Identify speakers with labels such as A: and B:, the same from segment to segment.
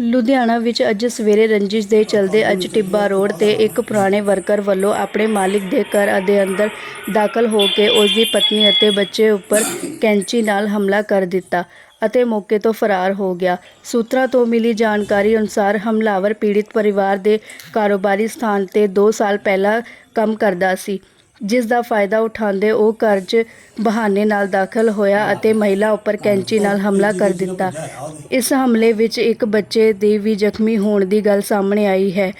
A: ਲੁਧਿਆਣਾ ਵਿੱਚ ਅੱਜ ਸਵੇਰੇ ਰੰਜਿਸ਼ ਦੇ ਚਲਦੇ ਅੱਜ ਟਿੱਬਾ ਰੋਡ ਤੇ ਇੱਕ ਪੁਰਾਣੇ ਵਰਕਰ ਵੱਲੋਂ ਆਪਣੇ ਮਾਲਿਕ ਦੇ ਘਰ ਦੇ ਅੰਦਰ ਦਾਖਲ ਹੋ ਕੇ ਉਸ ਦੀ ਪਤਨੀ ਅਤੇ ਬੱਚੇ ਉੱਪਰ ਕੈਂਚੀ ਨਾਲ ਹਮਲਾ ਕਰ ਦਿੱਤਾ ਅਤੇ ਮੌਕੇ ਤੋਂ ਫਰਾਰ ਹੋ ਗਿਆ। ਸੂਤਰਾਂ ਤੋਂ ਮਿਲੀ ਜਾਣਕਾਰੀ ਅਨੁਸਾਰ ਹਮਲਾਵਰ ਪੀੜਿਤ ਪਰਿਵਾਰ ਦੇ ਕਾਰੋਬਾਰੀ ਸਥਾਨ ਤੇ 2 ਸਾਲ ਪਹਿਲਾਂ ਕੰਮ ਕਰਦਾ ਸੀ। ਜਿਸ ਦਾ ਫਾਇਦਾ ਉਠਾਉਂਦੇ ਉਹ ਘਰ 'ਚ ਬਹਾਨੇ ਨਾਲ ਦਾਖਲ ਹੋਇਆ ਅਤੇ ਮਹਿਲਾ ਉੱਪਰ ਕੈਂਚੀ ਨਾਲ ਹਮਲਾ ਕਰ ਦਿੱਤਾ। ਇਸ ਹਮਲੇ ਵਿੱਚ ਇੱਕ ਬੱਚੇ ਦੀ ਵੀ ਜ਼ਖਮੀ ਹੋਣ ਦੀ ਗੱਲ ਸਾਹਮਣੇ ਆਈ ਹੈ।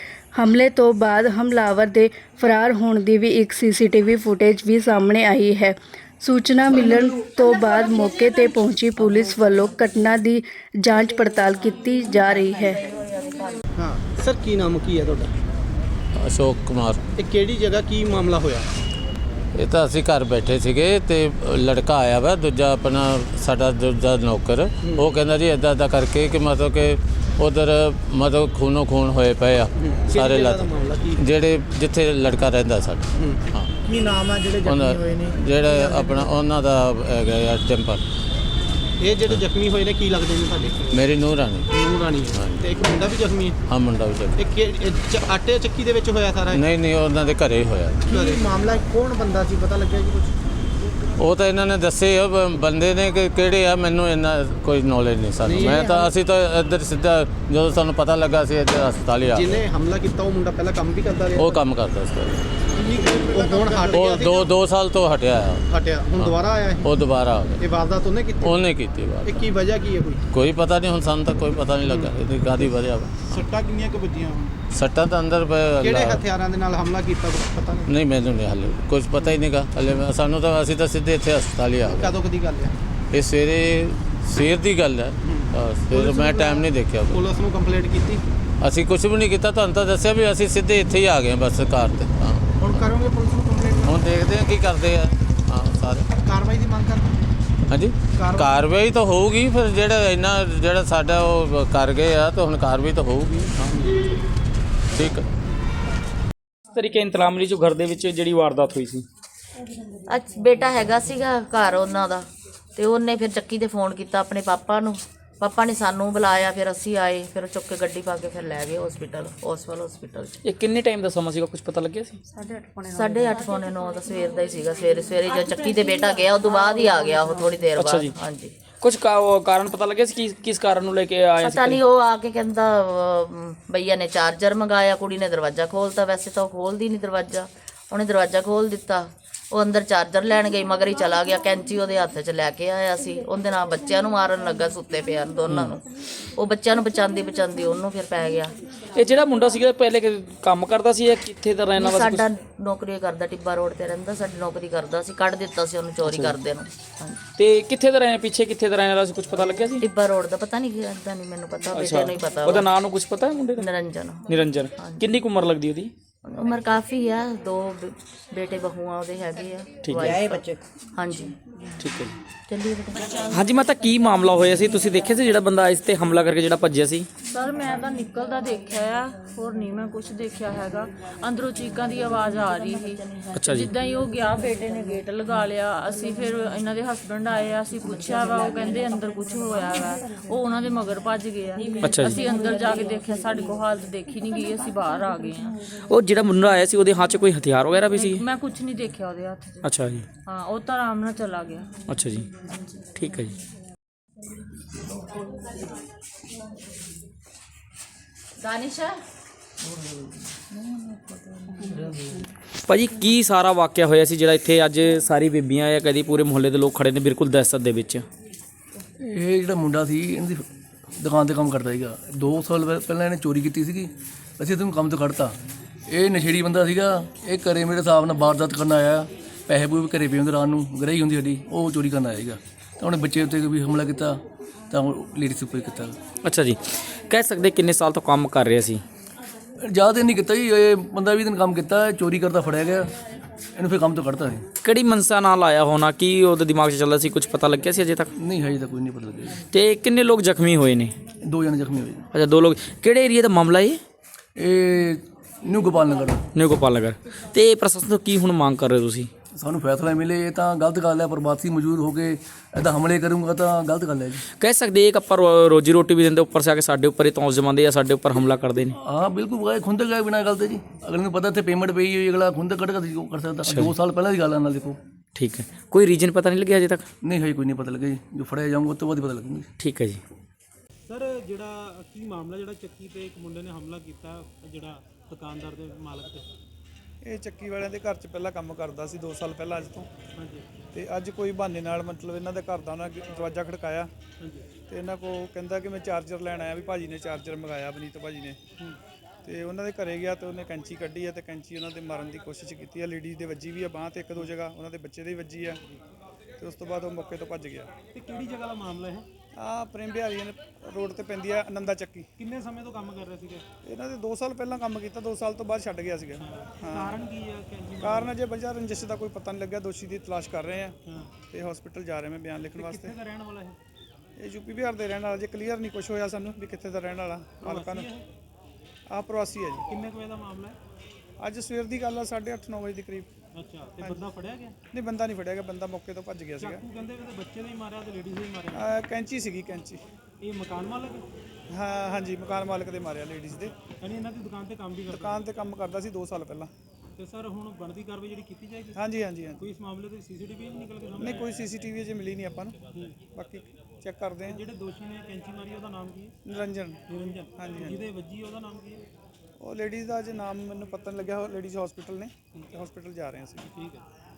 A: ਹਮਲੇ ਤੋਂ ਬਾਅਦ ਹਮਲਾਵਰ ਦੇ ਫਰਾਰ ਹੋਣ ਦੀ ਵੀ ਇੱਕ ਸੀਸੀਟੀਵੀ ਫੁਟੇਜ ਵੀ ਸਾਹਮਣੇ ਆਈ ਹੈ। ਸੂਚਨਾ ਮਿਲਣ ਤੋਂ ਬਾਅਦ ਮੌਕੇ ਤੇ ਪਹੁੰਚੀ ਪੁਲਿਸ ਵੱਲੋਂ ਘਟਨਾ ਦੀ ਜਾਂਚ ਪੜਤਾਲ ਕੀਤੀ ਜਾ ਰਹੀ ਹੈ।
B: ਹਾਂ ਸਰ ਕੀ ਨਾਮ ਕੀ ਹੈ ਤੁਹਾਡਾ?
C: ਅਸ਼ੋਕ ਕੁਮਾਰ।
B: ਇਹ ਕਿਹੜੀ ਜਗ੍ਹਾ ਕੀ ਮਾਮਲਾ ਹੋਇਆ?
C: ਇਹ ਤਾਂ ਅਸੀਂ ਘਰ ਬੈਠੇ ਸੀਗੇ ਤੇ ਲੜਕਾ ਆਇਆ ਵਾ ਦੂਜਾ ਆਪਣਾ ਸਾਡਾ ਦੂਜਾ ਨੌਕਰ ਉਹ ਕਹਿੰਦਾ ਜੀ ਇਦਾਂ ਇਦਾਂ ਕਰਕੇ ਕਿ ਮਤਲਬ ਕਿ ਉਧਰ ਮਤਲਬ ਖੂਨੋ ਖੂਨ ਹੋਏ ਪਏ ਆ ਸਾਰੇ ਲੱਤ? ਜਿਹੜੇ ਜਿੱਥੇ ਲੜਕਾ ਰਹਿੰਦਾ ਸਾਡਾ
B: ਹੂੰ। ਕੀ ਨਾਮ ਹੈ ਜਿਹੜੇ
C: ਉਹਨਾਂ
B: ਜ਼ਖਮੀ ਹੋਏ ਨੇ
C: ਜਿਹੜਾ ਆਪਣਾ ਉਹਨਾਂ ਦਾ ਹੈਗਾ ਆ ਟੈਂਪਰ
B: ਇਹ ਜਿਹੜੇ ਜ਼ਖਮੀ ਹੋਏ ਨੇ ਕੀ ਲੱਗਦੇ ਨੇ ਤੁਹਾਡੇ?
C: ਮੇਰੀ ਨੂੰਹ ਰਾਣੀ।
B: ਨੂਰ ਰਾਣੀ ਹੈ।
C: ਹਾਂਜੀ।
B: ਤੇ ਇੱਕ ਮੁੰਡਾ ਵੀ ਜ਼ਖਮੀ ਹੈ?
C: ਹਾਂ ਮੁੰਡਾ ਵੀ ਚੱਲ
B: ਇਹ ਕਿ ਇਹ ਚ- ਆਟੇ ਚੱਕੀ ਦੇ ਵਿੱਚ ਹੋਇਆ ਸਾਰਾ ਇਹ?
C: ਨਹੀਂ ਨਹੀਂ ਉਹਨਾਂ ਦੇ ਘਰੇ ਹੀ ਹੋਇਆ।
B: ਕੀ ਮਾਮਲਾ ਕੌਣ ਬੰਦਾ ਸੀ? ਪਤਾ ਲੱਗਿਆ ਜੀ ਕੁਝ
C: ਉਹ ਤਾਂ ਇਹਨਾਂ ਨੇ ਦੱਸੇ ਆ ਬ- ਬੰਦੇ ਨੇ ਕਿ ਕਿਹੜੇ ਆ ਮੈਨੂੰ ਇੰਨਾ ਕੋਈ ਨੌਲੇਜ ਨਹੀਂ ਸਾਨੂੰ।
B: ਨਹੀਂ,
C: ਮੈਂ ਤਾਂ ਅਸੀਂ ਤਾਂ ਇੱਧਰ ਸਿੱਧਾ ਜਦੋਂ ਸਾਨੂੰ ਪਤਾ ਲੱਗਾ ਸੀ ਇੱਧਰ ਹਸਪਤਾਲ ਹੀ ਆ ਗਏ।
B: ਜਿਹਨੇ ਹਮਲਾ ਕੀਤਾ ਉਹ ਮੁੰਡਾ ਪਹਿਲਾਂ ਕੰਮ ਵੀ ਕਰਦਾ ਰਿਹਾ?
C: ਉਹ ਕੰਮ ਕਰਦਾ ਸੀ।
B: ਉਹ ਹੁਣ ਹਟ
C: ਉਹ ਸਾਲ ਤੋਂ ਹਟਿਆ ਆ।
B: ਹਟਿਆ। ਹੁਣ ਦੁਬਾਰਾ ਆਇਆ ਇਹ?
C: ਉਹ ਦੁਬਾਰਾ ਆ ਗਿਆ।
B: ਇਹ ਵਾਰਦਾਤ ਉਹਨੇ ਕੀਤੀ?
C: ਉਹਨੇ ਕੀਤੀ ਬਾਤ
B: ਇਹ ਕੀ ਵਜ੍ਹਾ ਕੀ ਹੈ ਕੋਈ?
C: ਕੋਈ ਪਤਾ ਨਹੀਂ ਹੁਣ ਸਾਨੂੰ ਤਾਂ ਕੋਈ ਪਤਾ ਨਹੀਂ ਲੱਗਾ। ਇਹਦੀ ਕਾਦੀ ਵਜ੍ਹਾ ਵਾ?
B: ਸੱਟਾਂ ਕਿੰਨੀਆਂ ਕੁ ਵੱਜੀਆਂ ਹੁਣ?
C: ਸੱਟਾਂ ਤਾਂ ਅੰਦਰ ਪਏ
B: ਕਿਹੜੇ
C: ਅੱਲਾ-
B: ਹਥਿਆਰਾਂ ਦੇ ਨਾਲ ਹਮਲਾ ਕੀਤਾ ਕੁਛ ਪਤਾ ਨਹੀਂ?
C: ਨਹੀਂ ਮੈਨੂੰ ਨਹੀਂ ਹਲੇ ਕੁਝ ਪਤਾ ਹੀ ਨਹੀਂਗਾ ਹਲੇ ਮੈਂ- ਸਾਨੂੰ ਤਾਂ ਅਸੀਂ ਤਾਂ ਸਿੱਧੇ ਇੱਥੇ ਹਸਪਤਾਲ ਹੀ ਆ ਗਏ।
B: ਕਦੋਂ ਕਦੀ ਗੱਲ ਹੈ?
C: ਇਹ ਸਵੇਰੇ ਸਵੇਰ ਦੀ ਗੱਲ ਹੈ। ਸਵੇਰ ਮੈਂ ਟਾਈਮ ਨਹੀਂ ਦੇਖਿਆ।
B: ਪੁਲਿਸ ਨੂੰ ਕੰਪਲੇਂਟ ਕੀਤੀ?
C: ਅਸੀਂ ਕੁਝ ਵੀ ਨਹੀਂ ਕੀਤਾ। ਤੁਹਾਨੂੰ ਤਾਂ ਦੱਸਿਆ ਵੀ ਅਸੀਂ ਸਿੱਧੇ ਇੱਥੇ ਹੀ ਆ ਗਏ ਹਾਂ ਬਸ ਕਾਰ ਤੇ।
B: ਹੁਣ ਕਰੋਗੇ ਪੁਲਿਸ ਨੂੰ ਕੰਪਲੇਂਟ
C: ਹੁਣ ਦੇਖਦੇ ਹਾਂ ਕੀ ਕਰਦੇ ਆ। ਹਾਂ ਸਾਰੇ।
B: ਕਾਰਵਾਈ ਦੀ ਮੰਗ ਕਰਦੇ
C: ਹਾਂਜੀ।
B: ਕਾਰਵਾਈ-
C: ਤਾਂ ਹੋਊਗੀ ਫਿਰ ਜਿਹੜਾ ਇੰਨਾ ਜਿਹੜਾ ਸਾਡਾ ਉਹ ਕਰ ਗਏ ਆ ਤਾਂ ਹੁਣ ਕਾਰਵਾਈ ਤਾਂ ਹੋਊਗੀ। ਠੀਕ ਹੈ
D: ਇਸ ਤਰੀਕੇ ਇੰਤਜ਼ਾਮ ਲਈ ਜੋ ਘਰ ਦੇ ਵਿੱਚ ਜਿਹੜੀ ਵਾਰਦਾਤ ਹੋਈ ਸੀ?
E: ਅੱਜ ਬੇਟਾ ਹੈਗਾ ਸੀਗਾ ਘਰ ਉਹਨਾਂ ਦਾ ਤੇ ਉਹਨੇ ਫਿਰ ਚੱਕੀ ਤੇ ਫੋਨ ਕੀਤਾ ਆਪਣੇ ਪਾਪਾ ਨੂੰ। ਪਾਪਾ ਨੇ ਸਾਨੂੰ ਬੁਲਾਇਆ ਫਿਰ ਅਸੀਂ ਆਏ ਫਿਰ ਉਹ ਚੁੱਕ ਕੇ ਗੱਡੀ ਪਾ ਕੇ ਫਿਰ ਲੈ ਗਏ ਹਸਪੀਟਲ ਓਸਵਾਲ ਹਸਪੀਟਲ
D: ਇਹ ਕਿੰਨੇ ਟਾਈਮ ਦਾ ਸਮਾਂ ਸੀਗਾ? ਕੁਝ ਪਤਾ ਲੱਗਿਆ ਸੀ?
E: ਸਾਢੇ ਅੱਠ ਪੌਣੇ 9 ਦਾ। ਸਵੇਰ ਦਾ ਹੀ ਸੀਗਾ। ਸਵੇਰੇ ਸਵੇਰੇ ਜਦੋਂ ਚੱਕੀ ਤੇ ਬੇਟਾ ਗਿਆ ਉਦੋਂ ਬਾਅਦ ਹੀ ਆ ਗਿਆ ਉਹ ਥੋੜੀ ਦੇਰ
D: ਅੱਛਾ
E: ਬਾਅਦ।
D: ਜੀ।
E: ਹਾਂਜੀ।
D: ਕੁਝ ਕਾਰਨ ਪਤਾ ਲੱਗਿਆ ਸੀ ਕਿ ਕਿਸ ਕਾਰਨ ਨੂੰ ਲੈ ਕੇ ਆਇਆ ਸੀ
E: ਪਤਾ ਨਹੀਂ ਉਹ ਆ ਕੇ ਕਹਿੰਦਾ ਅਮ, ਭਈਆ ਨੇ ਚਾਰਜਰ ਮੰਗਾਇਆ ਕੁੜੀ ਨੇ ਦਰਵਾਜ਼ਾ ਖੋਲਤਾ। ਵੈਸੇ ਤਾਂ ਉਹ ਖੋਲਦੀ ਨਹੀਂ ਦਰਵਾਜ਼ਾ। ਉਹਨੇ ਦਰਵਾਜ਼ਾ ਖੋਲ ਦਿੱਤਾ। ਉਹ ਅੰਦਰ ਚਾਰਜਰ ਲੈਣ ਗਈ ਮਗਰ ਹੀ ਚਲਾ ਗਿਆ। ਕੈਂਚੀ ਉਹਦੇ ਹੱਥ 'ਚ ਲੈ ਕੇ ਆਇਆ ਸੀ। ਉਹਦੇ ਨਾਲ ਬੱਚਿਆਂ ਨੂੰ ਮਾਰਨ ਲੱਗਾ ਸੁੱਤੇ ਪਿਆ ਦੋਨਾਂ ਨੂੰ। ਉਹ ਬੱਚਿਆਂ ਨੂੰ ਬਚਾਉਂਦੀ ਬਚਾਉਂਦੀ ਉਹਨੂੰ ਫਿਰ ਪੈ ਗਿਆ।
D: ਇਹ ਜਿਹੜਾ ਮੁੰਡਾ ਸੀਗਾ ਪਹਿਲੇ ਕਿ ਕੰਮ ਕਰਦਾ ਸੀ ਜਾਂ ਕਿੱਥੇ ਦਾ ਰਹਿਣ ਵਾਲਾ ਸੀ?
E: ਸਾਡਾ ਨੌਕਰੀ ਕਰਦਾ ਟਿੱਬਾ ਰੋਡ ਤੇ ਰਹਿੰਦਾ। ਸਾਡੀ ਨੌਕਰੀ ਕਰਦਾ ਸੀ ਕੱਢ ਦਿੱਤਾ ਸੀ ਉਹਨੂੰ ਚੋਰੀ ਕਰਦੇ ਨੂੰ। ਹਾਂਜੀ।
D: ਤੇ ਕਿੱਥੇ ਦਾ ਰਹਿਣ ਪਿੱਛੇ ਕਿੱਥੇ ਦਾ ਰਹਿਣ ਵਾਲਾ ਸੀ? ਕੁਝ ਪਤਾ ਲੱਗਿਆ ਸੀ?
E: ਟਿੱਬਾ ਰੋਡ ਦਾ ਪਤਾ ਨਹੀਂ ਕਿਦਾਂ ਨਹੀਂ ਮੈਨੂੰ ਪਤਾ ਬੇਟੇ ਨੂੰ ਹੀ ਪਤਾ
D: ਉਹਦਾ
E: ਵਾ।
D: ਨਾਂ ਨੂੰ ਕੁਝ ਪਤਾ ਹੈ ਮੁੰਡੇ ਦਾ?
E: ਨਿਰੰਜਨ।
D: ਨਿਰੰਜਨ। ਕਿੰਨੀ ਕੁ ਉਮਰ ਲੱਗਦੀ ਉਹਦੀ?
E: ਉਮਰ ਕਾਫੀ ਆ ਦੋ ਬ- ਬੇਟੇ ਬਹੂਆਂ ਉਹਦੇ ਹੈਗੇ ਆ।
D: ਠੀਕ ਹੈ।
E: ਵਿਆਹੇ ਬੱਚੇ ਹਾਂਜੀ।
D: ਠੀਕ ਹੈ ਜੀ।
E: ਚੱਲੀਏ ਬੇਟਾ।
D: ਹਾਂਜੀ ਮਾਤਾ ਕੀ ਮਾਮਲਾ ਹੋਇਆ ਸੀ? ਤੁਸੀਂ ਦੇਖਿਆ ਸੀ ਜਿਹੜਾ ਬੰਦਾ ਇਸ ਤੇ ਹਮਲਾ ਕਰਕੇ ਜਿਹੜਾ ਭੱਜਿਆ ਸੀ?
F: ਸਰ ਮੈਂ ਤਾਂ ਨਿਕਲਦਾ ਦੇਖਿਆ ਆ ਹੋਰ ਨਹੀਂ ਮੈਂ ਕੁਝ ਦੇਖਿਆ ਹੈਗਾ। ਅੰਦਰੋਂ ਚੀਕਾਂ ਦੀ ਆਵਾਜ਼ ਆ ਰਹੀ ਸੀ।
D: ਅੱਛਾ ਜੀ।
F: ਜਿੱਦਾਂ ਹੀ ਉਹ ਗਿਆ ਬੇਟੇ ਨੇ ਗੇਟ ਲਗਾ ਲਿਆ। ਅਸੀਂ ਫਿਰ ਇਹਨਾਂ ਦੇ ਹਸਬੰਡ ਆਏ ਆ ਅਸੀਂ ਪੁੱਛਿਆ ਵਾ ਉਹ ਕਹਿੰਦੇ ਅੰਦਰ ਕੁਝ ਹੋਇਆ ਵਾ। ਉਹ ਉਹਨਾਂ ਦੇ ਮਗਰ ਭੱਜ ਗਏ ਆ।
D: ਅੱਛਾ ਜੀ।
F: ਅਸੀਂ ਅੰਦਰ ਜਾ ਕੇ ਦੇਖਿਆ ਸਾਡੇ ਕੋਲ ਹਾਲਤ ਦੇਖੀ ਨਹੀਂ ਗਈ ਅਸੀਂ ਬਾਹਰ ਆ ਗਏ ਆ।
D: ਉਹ ਜਿਹੜਾ ਮੁੰਡਾ ਆਇਆ ਸੀ ਉਹਦੇ ਹੱਥ 'ਚ ਕੋਈ ਹਥਿਆਰ ਵਗੈਰਾ ਵੀ ਸੀ?
F: ਮੈਂ ਕੁਝ ਨਹੀਂ ਦੇਖਿਆ ਉਹਦੇ ਹੱਥ 'ਚ।
D: ਅੱਛਾ ਜੀ।
F: ਹਾਂ ਉਹ ਤਾਂ ਆਰਾਮ ਨਾਲ ਚਲਾ ਗਿਆ।
D: ਅੱਛਾ ਜੀ। ਠੀਕ ਹੈ ਜੀ।
E: ਦਾਨਿਸ਼?
D: ਭਾਜੀ ਕੀ ਸਾਰਾ ਵਾਕਿਆ ਹੋਇਆ ਸੀ ਜਿਹੜਾ ਇੱਥੇ ਅੱਜ ਸਾਰੀ ਬੀਬੀਆਂ ਜਾਂ ਕਦੀ ਪੂਰੇ ਮੁਹੱਲੇ ਦੇ ਲੋਕ ਖੜੇ ਨੇ ਬਿਲਕੁਲ ਦਹਿਸ਼ਤ ਦੇ ਵਿੱਚ?
G: ਇਹ ਜਿਹੜਾ ਮੁੰਡਾ ਸੀ ਇਹਦੀ ਦੁਕਾਨ ਤੇ ਕੰਮ ਕਰਦਾ ਸੀਗਾ। 2 ਸਾਲ ਪਹਿ- ਪਹਿਲਾਂ ਇਹਨੇ ਚੋਰੀ ਕੀਤੀ ਸੀਗੀ। ਅਸੀਂ ਇਹਨੂੰ ਕੰਮ ਤੋਂ ਕੱਢਤਾ। ਇਹ ਨਸ਼ੇੜੀ ਬੰਦਾ ਸੀਗਾ ਇਹ ਘਰੇ ਮੇਰੇ ਹਿਸਾਬ ਨਾਲ ਵਾਰਦਾਤ ਕਰਨ ਆਇਆ। ਪੈਸੇ ਪੂਸੇ ਘਰੇ ਪਏ ਹੁੰਦੇ ਰਾਤ ਨੂੰ ਗਰਈ ਹੁੰਦੀ ਸਾਡੀ ਉਹ ਚੋਰੀ ਕਰਨ ਆਇਆ ਸੀਗਾ। ਤਾਂ ਉਹਨੇ ਬੱਚੇ ਉੱਤੇ ਵੀ ਹਮਲਾ ਕੀਤਾ ਤਾਂ ਲੇਡੀਜ਼ ਉੱਪਰ ਕੀਤਾ।
D: ਅੱਛਾ ਜੀ। ਕਹਿ ਸਕਦੇ ਕਿੰਨੇ ਸਾਲ ਤੋਂ ਕੰਮ ਕਰ ਰਿਹਾ ਸੀ?
G: ਜ਼ਿਆਦਾ ਦਿਨ ਨਹੀਂ ਕੀਤਾ ਜੀ ਇਹ ਬੰਦਾ ਵੀ ਦਿਨ ਕੰਮ ਕੀਤਾ ਚੋਰੀ ਕਰਦਾ ਫੜਿਆ ਗਿਆ। ਇਹਨੂੰ ਫਿਰ ਕੰਮ ਤੋਂ ਕੱਢਤਾ ਸੀ।
D: ਕਿਹੜੀ ਮਨਸਾ ਨਾਲ ਆਇਆ ਹੋਣਾ? ਕੀ ਉਹਦੇ ਦਿਮਾਗ 'ਚ ਚੱਲਦਾ ਸੀ? ਕੁਝ ਪਤਾ ਲੱਗਿਆ ਸੀ ਅਜੇ ਤੱਕ?
G: ਨਹੀਂ ਹਜੇ ਤਾਂ ਕੋਈ ਨਹੀਂ ਪਤਾ ਲੱਗਿਆ।
D: ਤੇ ਕਿੰਨੇ ਲੋਕ ਜ਼ਖਮੀ ਹੋਏ ਨੇ?
G: ਦੋ ਜਣੇ ਜ਼ਖਮੀ ਹੋਏ।
D: ਅੱਛਾ ਦੋ ਲੋਕ। ਕਿਹੜੇ ਏਰੀਆ ਦਾ ਮਾਮਲਾ ਇਹ?
G: ਇਹ ਨਿਊ ਗੋਪਾਲ ਨਗਰ।
D: ਨਿਊ ਗੋਪਾਲ ਨਗਰ। ਤੇ ਪ੍ਰਸ਼ਾਸਨ ਤੋਂ ਕੀ ਹੁਣ ਮੰਗ ਕਰ ਰਹੇ ਹੋ ਤੁਸੀਂ?
G: ਸਾਨੂੰ ਫੈਸਲਾ ਮਿਲੇ ਇਹ ਤਾਂ ਗਲਤ ਗੱਲ ਹੈ ਪ੍ਰਵਾਸੀ ਮਜ਼ਦੂਰ ਹੋ ਕੇ ਐਦਾਂ ਹਮਲੇ ਕਰੂੰਗਾ ਤਾਂ ਗਲਤ ਗੱਲ ਹੈ ਜੀ।
D: ਕਹਿ ਸਕਦੇ ਇੱਕ ਆਪਾਂ ਰੋਜੀ ਰੋਟੀ ਵੀ ਦਿੰਦੇ ਉੱਪਰ ਸੇ ਆ ਕੇ ਸਾਡੇ ਉੱਪਰ ਹੀ ਤੌਂਸ ਜਮਾਉਂਦੇ ਆ ਸਾਡੇ ਉੱਪਰ ਹਮਲਾ ਕਰਦੇ ਨੇ।
G: ਹਾਂ ਬਿਲਕੁਲ ਬਗਾਏ ਖੁੰਦ ਗਏ ਬਿਨਾਂ ਗੱਲ ਤੇ ਜੀ। ਅਗਲੇ ਨੂੰ ਪਤਾ ਇੱਥੇ ਪੇਮੈਂਟ ਪਈ ਹੋਈ ਅਗਲਾ ਖੁੰਦ ਕੱਢ ਕੇ ਕਰ ਸਕਦਾ। ਦੋ ਸਾਲ ਪਹਿਲਾਂ ਦੀ ਗੱਲ ਹੈ ਨਾਲ ਦੇਖੋ।
D: ਠੀਕ ਹੈ। ਕੋਈ ਰੀਜਨ ਪਤਾ ਨਹੀਂ ਲੱਗਿਆ ਅਜੇ ਤੱਕ?
G: ਨਹੀਂ ਹੋਈ ਕੋਈ ਨਹੀਂ ਪਤਾ ਲੱਗਿਆ ਜੀ। ਜੋ ਫੜਿਆ ਜਾਊਗਾ ਉਸ ਤੋਂ ਬਾਅਦ ਹੀ ਪਤਾ ਲੱਗੂਗਾ
D: ਠੀਕ ਹੈ ਜੀ।
H: ਸਰ ਜਿਹੜਾ ਕੀ ਮਾਮਲਾ ਜਿਹੜਾ ਚੱਕੀ ਤੇ ਇੱਕ ਮੁੰਡੇ ਨੇ ਹਮਲਾ ਕੀਤਾ ਜਿਹੜਾ ਦੁਕਾਨਦਾਰ ਦੇ ਮਾਲਕ ਤੇ?
I: ਇਹ ਚੱਕੀ ਵਾਲਿਆਂ ਦੇ ਘਰ 'ਚ ਪਹਿਲਾਂ ਕੰਮ ਕਰਦਾ ਸੀ 2 ਸਾਲ ਪਹਿਲਾਂ ਅੱਜ ਤੋਂ।
H: ਹਾਂਜੀ।
I: ਤੇ ਅੱਜ ਕੋਈ ਬਹਾਨੇ ਨਾਲ ਮਤਲਬ ਇਹਨਾਂ ਦੇ ਘਰ ਦਾ ਉਹਨਾਂ ਨੇ ਦਰਵਾਜ਼ਾ ਖੜਕਾਇਆ। ਤੇ ਇਹਨਾਂ ਕੋ ਕਹਿੰਦਾ ਕਿ ਮੈਂ ਚਾਰਜਰ ਲੈਣ ਆਇਆ ਵੀ ਭਾਜੀ ਨੇ ਚਾਰਜਰ ਮੰਗਾਇਆ ਬਨੀਤ ਭਾਜੀ ਨੇ। ਤੇ ਉਹਨਾਂ ਦੇ ਘਰੇ ਗਿਆ ਤੇ ਉਹਨੇ ਕੈਂਚੀ ਕੱਢੀ ਹੈ ਤੇ ਕੈਂਚੀ ਉਹਨਾਂ ਤੇ ਮਾਰਨ ਦੀ ਕੋਸ਼ਿਸ਼ ਕੀਤੀ ਹੈ ਲੇਡੀਜ਼ ਦੇ ਵੱਜੀ ਵੀ ਆ ਬਾਂਹ ਤੇ ਇੱਕ ਦੋ ਜਗ੍ਹਾ ਉਹਨਾਂ ਦੇ ਬੱਚੇ ਦੇ ਵੱਜੀ ਆ। ਤੇ ਉਸ ਤੋਂ ਬਾਅਦ ਉਹ ਮੌਕੇ ਤੋਂ ਭੱਜ ਗਿਆ।
H: ਤੇ ਕਿਹੜੀ ਜਗ੍ਹਾ ਦਾ ਮਾਮਲਾ ਹੈ?
I: ਆ ਪ੍ਰੇਮ ਬਿਹਾਰੀ ਰੋਡ ਤੇ ਪੈਂਦੀ ਆ ਆਨੰਦਾ ਚੱਕੀ।
H: ਕਿੰਨੇ ਸਮੇਂ ਤੋਂ ਕੰਮ ਕਰ ਰਹੇ ਸੀਗੇ?
I: ਇਹਨਾਂ ਦੇ 2 ਸਾਲ ਪਹਿਲਾਂ ਕੰਮ ਕੀਤਾ 2 ਸਾਲ ਤੋਂ ਬਾਅਦ ਛੱਡ ਗਿਆ ਸੀਗਾ।
H: ਕਾਰਨ ਕੀ ਹੈ
I: ਕਾਰਨ ਅਜੇ ਵਜ੍ਹਾ ਰੰਜਿਸ਼ ਦਾ ਕੋਈ ਪਤਾ ਨਹੀਂ ਲੱਗਿਆ ਦੋਸ਼ੀ ਦੀ ਤਲਾਸ਼ ਕਰ ਰਹੇ ਆ ਤੇ ਹਸਪੀਟਲ ਜਾ ਰਹੇ ਮੈਂ ਬਿਆਨ ਲਿਖਣ ਵਾਸਤੇ।
H: ਕਿੱਥੇ ਦਾ ਰਹਿਣ ਵਾਲਾ ਹੈ
I: ਇਹ ਯੂਪੀ ਬਿਹਾਰ ਦੇ ਰਹਿਣ ਵਾਲਾ ਜੇ ਕਲੀਅਰ ਨਹੀਂ ਕੁਝ ਹੋਇਆ ਸਾਨੂੰ ਵੀ ਕਿੱਥੇ ਦਾ ਰਹਿਣ ਵਾਲਾ ਮਾਲਕਾਂ ਨੂੰ। ਆ ਪ੍ਰਵਾਸੀ ਹੈ ਜੀ।
H: ਕਿੰਨੇ ਕੁ ਵਜੇ ਦਾ ਮਾਮਲਾ ਹੈ?
I: ਅੱਜ ਸਵੇਰ ਦੀ ਗੱਲ ਆ 8:30 9 ਵਜੇ ਦੇ ਕਰੀਬ।
H: ਅੱਛਾ ਤੇ ਬੰਦਾ ਫੜਿਆ ਗਿਆ?
I: ਨਹੀਂ ਬੰਦਾ ਨਹੀਂ ਫੜਿਆ ਗਿਆ ਬੰਦਾ ਮੌਕੇ ਤੋਂ ਭੱਜ ਗਿਆ ਸੀਗਾ।
H: ਚਾਕੂ ਕਹਿੰਦੇ ਵੀ ਤੇ ਬੱਚੇ ਨੇ ਹੀ ਮਾਰਿਆ ਤੇ ਲੇਡੀਜ਼ ਨੇ ਹੀ ਮਾਰਿਆ।
I: ਆ, ਕੈਂਚੀ ਸੀਗੀ ਕੈਂਚੀ।
H: ਇਹ ਮਕਾਨ ਮਾਲਕ? ਹੈ?
I: ਹਾਂ ਹਾਂਜੀ ਮਕਾਨ ਮਾਲਕ ਦੇ ਮਾਰਿਆ ਲੇਡੀਜ਼ ਦੇ।
H: ਯਾਨੀ ਇਹਨਾਂ ਦੀ ਦੁਕਾਨ ਤੇ ਕੰਮ ਵੀ ਕਰਦਾ?
I: ਦੁਕਾਨ ਤੇ ਕੰਮ ਕਰਦਾ ਸੀ 2 ਸਾਲ ਪਹਿਲਾਂ।
H: ਤੇ ਸਰ ਹੁਣ ਬਣਦੀ ਕਾਰਵਾਈ ਜਿਹੜੀ ਕੀਤੀ ਜਾਏਗੀ?
I: ਹਾਂਜੀ ਹਾਂਜੀ ਹਾਂਜੀ।
H: ਕੋਈ ਇਸ ਮਾਮਲੇ ਤੇ ਸੀਸੀਟੀਵੀ ਵੀ ਨਿਕਲ ਕੇ ਸਾਹਮਣੇ
I: ਨਹੀਂ ਕੋਈ ਸੀਸੀਟੀਵੀ ਅਜੇ ਮਿਲੀ ਨਹੀਂ ਆਪਾਂ ਨੂੰ। ਬਾਕੀ ਚੈੱਕ ਕਰਦੇ ਹਾਂ।
H: ਜਿਹੜੇ ਦੋਸ਼ੀ ਨੇ ਕੈਂਚੀ ਮਾਰੀ ਉਹਦਾ ਨਾਮ ਕੀ ਹੈ?
I: ਨਿਰੰਜਨ।
H: ਨਿਰੰਜਨ।
I: ਹਾਂਜੀ,
H: ਜਿਹਦੇ ਵੱਜੀ ਉਹਦਾ ਨਾਮ ਕੀ ਹੈ?
I: ਉਹ ਲੇਡੀਜ਼ ਦਾ ਅਜੇ ਨਾਮ ਮੈਨੂੰ ਪਤਾ ਨਹੀਂ ਲੱਗਿਆ ਲੇਡੀਜ਼ ਹਸਪੀਟਲ ਨੇ। ਹਸਪੀਟਲ ਜਾ ਰਹੇ ਹਾਂ ਅਸੀਂ।
H: ਠੀਕ ਹੈ।